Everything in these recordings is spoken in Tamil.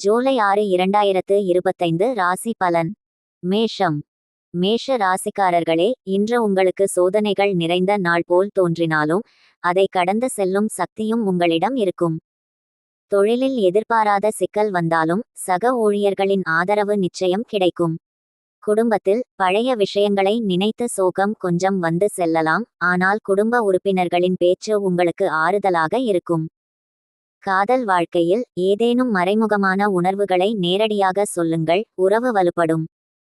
ஜூலை ஆறு இரண்டாயிரத்து இருபத்தைந்து ராசி பலன். மேஷம். மேஷ ராசிக்காரர்களே இன்று உங்களுக்கு சோதனைகள் நிறைந்த நாள் போல் தோன்றினாலும் அதை கடந்து செல்லும் சக்தியும் உங்களிடம் இருக்கும். தொழிலில் எதிர்பாராத சிக்கல் வந்தாலும் சக ஊழியர்களின் ஆதரவு நிச்சயம் கிடைக்கும். குடும்பத்தில் பழைய விஷயங்களை நினைத்து சோகம் கொஞ்சம் வந்து செல்லலாம் ஆனால் குடும்ப உறுப்பினர்களின் பேச்சு உங்களுக்கு ஆறுதலாக இருக்கும். காதல் வாழ்க்கையில் ஏதேனும் மறைமுகமான உணர்வுகளை நேரடியாக சொல்லுங்கள் உறவு வலுப்படும்.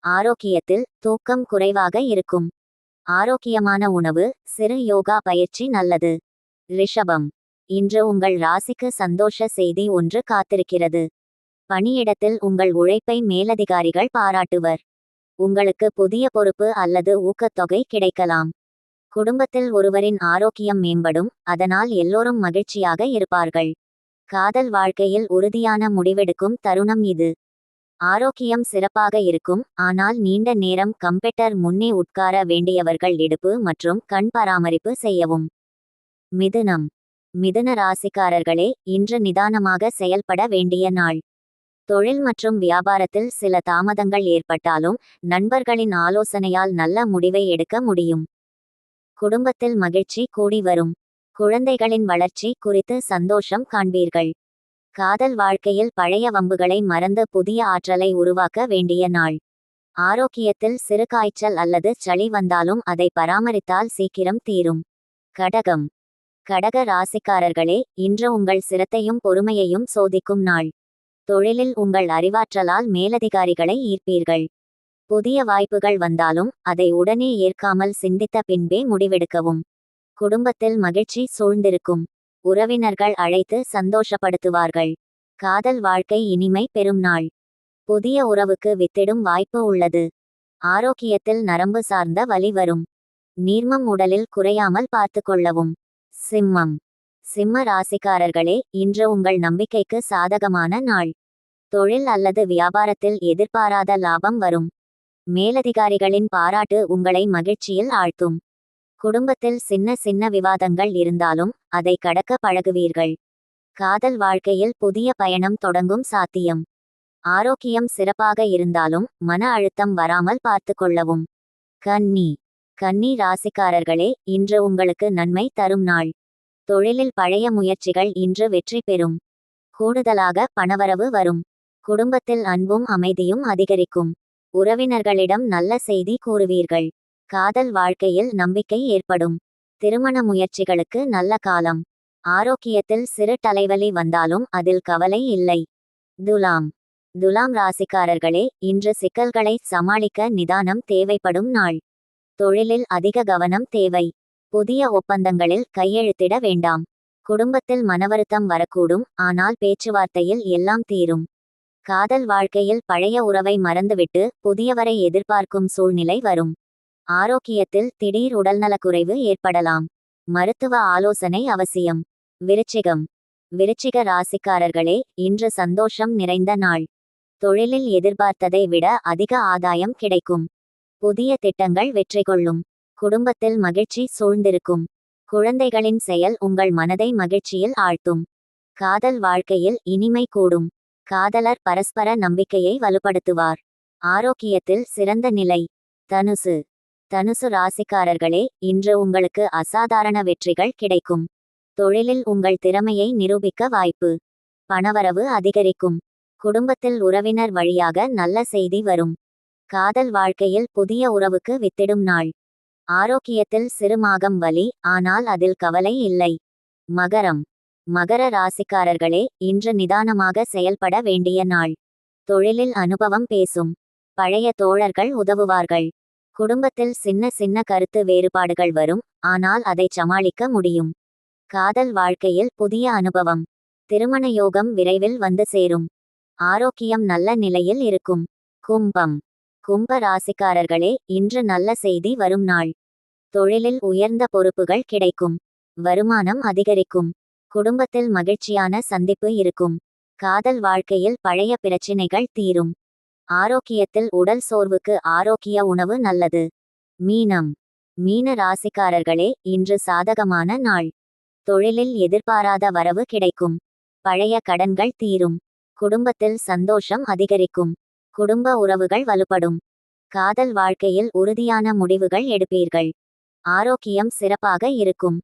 ஆரோக்கியத்தில் தூக்கம் குறைவாக இருக்கும். ஆரோக்கியமான உணவு சிறு யோகா பயிற்சி நல்லது. ரிஷபம். இன்று உங்கள் ராசிக்கு சந்தோஷ செய்தி ஒன்று காத்திருக்கிறது. பணியிடத்தில் உங்கள் உழைப்பை மேலதிகாரிகள் பாராட்டுவர். உங்களுக்கு புதிய பொறுப்பு அல்லது ஊக்கத்தொகை கிடைக்கலாம். குடும்பத்தில் ஒருவரின் ஆரோக்கியம் மேம்படும் அதனால் எல்லோரும் மகிழ்ச்சியாக இருப்பார்கள். காதல் வாழ்க்கையில் உறுதியான முடிவெடுக்கும் தருணம் இது. ஆரோக்கியம் சிறப்பாக இருக்கும் ஆனால் நீண்ட நேரம் கம்பெட்டர் முன்னே உட்கார வேண்டியவர்கள் இடுப்பு மற்றும் கண் பராமரிப்பு செய்யவும். மிதுனம். மிதுன ராசிக்காரர்களே இன்று நிதானமாக செயல்பட வேண்டிய நாள். தொழில் மற்றும் வியாபாரத்தில் சில தாமதங்கள் ஏற்பட்டாலும் நண்பர்களின் ஆலோசனையால் நல்ல முடிவை எடுக்க முடியும். குடும்பத்தில் மகிழ்ச்சி கூடி வரும். குழந்தைகளின் வளர்ச்சி குறித்து சந்தோஷம் காண்பீர்கள். காதல் வாழ்க்கையில் பழைய வம்புகளை மறந்து புதிய ஆற்றலை உருவாக்க வேண்டிய நாள். ஆரோக்கியத்தில் சிறு காய்ச்சல் அல்லது சளி வந்தாலும் அதை பராமரித்தால் சீக்கிரம் தீரும். கடகம். கடக ராசிக்காரர்களே இன்று உங்கள் சிரத்தையும் பொறுமையையும் சோதிக்கும் நாள். தொழிலில் உங்கள் அறிவாற்றலால் மேலதிகாரிகளை ஈர்ப்பீர்கள். புதிய வாய்ப்புகள் வந்தாலும் அதை உடனே ஏற்காமல் சிந்தித்த பின்பே முடிவெடுக்கவும். குடும்பத்தில் மகிழ்ச்சி சூழ்ந்திருக்கும். உறவினர்கள் அழைத்து சந்தோஷப்படுத்துவார்கள். காதல் வாழ்க்கை இனிமை பெறும் நாள். புதிய உறவுக்கு வித்திடும் வாய்ப்பு உள்ளது. ஆரோக்கியத்தில் நரம்பு சார்ந்த வலி வரும். நீர்மம் உடலில் குறையாமல் பார்த்து கொள்ளவும். சிம்மம். சிம்ம ராசிக்காரர்களே இன்று உங்கள் நம்பிக்கைக்கு சாதகமான நாள். தொழில் அல்லது வியாபாரத்தில் எதிர்பாராத லாபம் வரும். மேலதிகாரிகளின் பாராட்டு உங்களை மகிழ்ச்சியில் ஆழ்த்தும். குடும்பத்தில் சின்ன சின்ன விவாதங்கள் இருந்தாலும் அதை கடக்க பழகுவீர்கள். காதல் வாழ்க்கையில் புதிய பயணம் தொடங்கும் சாத்தியம். ஆரோக்கியம் சிறப்பாக இருந்தாலும் மன அழுத்தம் வராமல் பார்த்து கொள்ளவும். கன்னி. கன்னி ராசிக்காரர்களே இன்று உங்களுக்கு நன்மை தரும் நாள். தொழிலில் பழைய முயற்சிகள் இன்று வெற்றி பெறும். கூடுதலாக பணவரவு வரும். குடும்பத்தில் அன்பும் அமைதியும் அதிகரிக்கும். உறவினர்களிடம் நல்ல செய்தி கூறுவீர்கள். காதல் வாழ்க்கையில் நம்பிக்கை ஏற்படும். திருமண முயற்சிகளுக்கு நல்ல காலம். ஆரோக்கியத்தில் சிறு தலைவலி வந்தாலும் அதில் கவலை இல்லை. துலாம். துலாம் ராசிக்காரர்களே இன்று சிக்கல்களை சமாளிக்க நிதானம் தேவைப்படும் நாள். தொழிலில் அதிக கவனம் தேவை. புதிய ஒப்பந்தங்களில் கையெழுத்திட வேண்டாம். குடும்பத்தில் மனவருத்தம் வரக்கூடும் ஆனால் பேச்சுவார்த்தையில் எல்லாம் தீரும். காதல் வாழ்க்கையில் பழைய உறவை மறந்துவிட்டு புதியவரை எதிர்பார்க்கும் சூழ்நிலை வரும். ஆரோக்கியத்தில் திடீர் உடல்நலக்குறைவு ஏற்படலாம். மருத்துவ ஆலோசனை அவசியம். விருச்சிகம். விருச்சிக ராசிக்காரர்களே இன்று சந்தோஷம் நிறைந்த நாள். தொழிலில் எதிர்பார்த்ததை விட அதிக ஆதாயம் கிடைக்கும். புதிய திட்டங்கள் வெற்றி கொள்ளும். குடும்பத்தில் மகிழ்ச்சி சூழ்ந்திருக்கும். குழந்தைகளின் செயல் உங்கள் மனதை மகிழ்ச்சியில் ஆழ்த்தும். காதல் வாழ்க்கையில் இனிமை கூடும். காதலர் பரஸ்பர நம்பிக்கையை வலுப்படுத்துவார். ஆரோக்கியத்தில் சிறந்த நிலை. தனுசு. தனுசு ராசிக்காரர்களே இன்று உங்களுக்கு அசாதாரண வெற்றிகள் கிடைக்கும். தொழிலில் உங்கள் திறமையை நிரூபிக்க வாய்ப்பு. பணவரவு அதிகரிக்கும். குடும்பத்தில் உறவினர் வழியாக நல்ல செய்தி வரும். காதல் வாழ்க்கையில் புதிய உறவுக்கு வித்திடும் நாள். ஆரோக்கியத்தில் சிறுமாகம் வலி ஆனால் அதில் கவலை இல்லை. மகரம். மகர ராசிக்காரர்களே இன்று நிதானமாக செயல்பட வேண்டிய நாள். தொழிலில் அனுபவம் பேசும். பழைய தோழர்கள் உதவுவார்கள். குடும்பத்தில் சின்ன சின்ன கருத்து வேறுபாடுகள் வரும் ஆனால் அதை சமாளிக்க முடியும். காதல் வாழ்க்கையில் புதிய அனுபவம். திருமண யோகம் விரைவில் வந்து சேரும். ஆரோக்கியம் நல்ல நிலையில் இருக்கும். கும்பம். கும்ப ராசிக்காரர்களே இன்று நல்ல செய்தி வரும் நாள். தொழிலில் உயர்ந்த பொறுப்புகள் கிடைக்கும். வருமானம் அதிகரிக்கும். குடும்பத்தில் மகிழ்ச்சியான சந்திப்பு இருக்கும். காதல் வாழ்க்கையில் பழைய பிரச்சினைகள் தீரும். ஆரோக்கியத்தில் உடல் சோர்வுக்கு ஆரோக்கிய உணவு நல்லது. மீனம். மீன ராசிக்காரர்களே இன்று சாதகமான நாள். தொழிலில் எதிர்பாராத வரவு கிடைக்கும். பழைய கடன்கள் தீரும். குடும்பத்தில் சந்தோஷம் அதிகரிக்கும். குடும்ப உறவுகள் வலுப்படும். காதல் வாழ்க்கையில் உறுதியான முடிவுகள் எடுப்பீர்கள். ஆரோக்கியம் சிறப்பாக இருக்கும்.